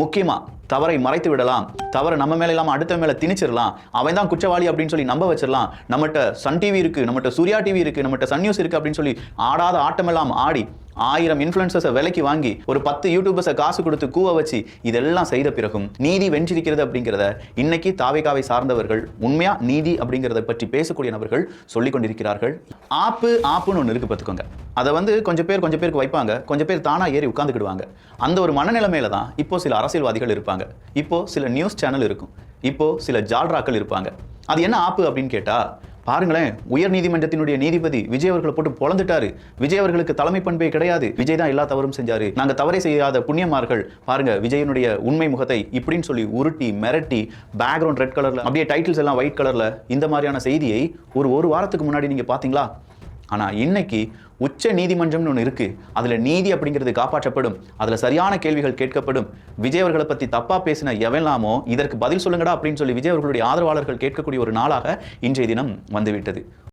முக்கியமாக தவறை மறைத்து விடலாம். தவறை நம்ம மேலே இல்லாமல் அடுத்த மேலே திணிச்சிடலாம். அவன் தான் குற்றவாளி அப்படின்னு சொல்லி நம்ப வச்சிடலாம். நம்மகிட்ட சன் டிவி இருக்கு நம்மகிட்ட சூர்யா டிவி இருக்கு நம்மகிட்ட சன் நியூஸ் இருக்கு அப்படின்னு சொல்லி ஆடாத ஆட்டமெல்லாம் ஆடி ஆயிரம் இன்ஃப்ளூயன்சர்ஸை விலைக்கு வாங்கி ஒரு பத்து யூடியூபர்ஸை காசு கொடுத்து கூவ வச்சு இதெல்லாம் செய்த பிறகும் நீதி வென்றிருக்கிறது அப்படிங்கிறத இன்னைக்கு தாவேகாவை சார்ந்தவர்கள் உண்மையா நீதி அப்படிங்கிறத பற்றி பேசக்கூடிய நபர்கள் சொல்லிக் கொண்டிருக்கிறார்கள் ஆப்பு ஆப்புன்னு ஒன்று இருக்கு பார்த்துக்கோங்க. அதை வந்து கொஞ்சம் பேர் கொஞ்சம் பேருக்கு வைப்பாங்க. கொஞ்சம் பேர் தானாக ஏறி உட்காந்துக்கிடுவாங்க அந்த ஒரு மனநிலைமையில தான் இப்போ சில அரசியல்வாதிகள் இருப்பாங்க. இப்போ சில நியூஸ் சேனல் இருக்கும். இப்போ சில ஜால்ராக்கள் இருப்பாங்க. அது என்ன ஆப்பு அப்படின்னு கேட்டா பாருங்களேன் உயர் நீதிமன்றத்தினுடைய நீதிபதி விஜய் அவர்களை போட்டு பொழந்துட்டாரு. விஜய் அவர்களுக்கு தலைமை பண்பே கிடையாது. விஜய் தான் எல்லா தவறும் செஞ்சாரு. நாங்க தவறை செய்யாத புண்ணியமார்கள் பாருங்க விஜயனுடைய உண்மை முகத்தை இப்படின்னு சொல்லி உருட்டி மிரட்டி பேக்ரவுண்ட் ரெட் கலர்ல அப்படியே டைட்டில்ஸ் எல்லாம் ஒயிட் கலர்ல இந்த மாதிரியான செய்தியை ஒரு ஒரு வாரத்துக்கு முன்னாடி நீங்க பாத்தீங்களா ஆனா இன்னைக்கு உச்ச நீதிமன்றம்னு ஒன்று இருக்கு. அதுல நீதி அப்படிங்கிறது காப்பாற்றப்படும். அதுல சரியான கேள்விகள் கேட்கப்படும். விஜய் அவர்களை பத்தி தப்பா பேசின எவெல்லாமோ இதற்கு பதில் சொல்லுங்கடா அப்படின்னு சொல்லி விஜய் அவர்களுடைய ஆதரவாளர்கள் கேட்கக்கூடிய ஒரு நாளாக இன்றைய தினம் வந்துவிட்டது.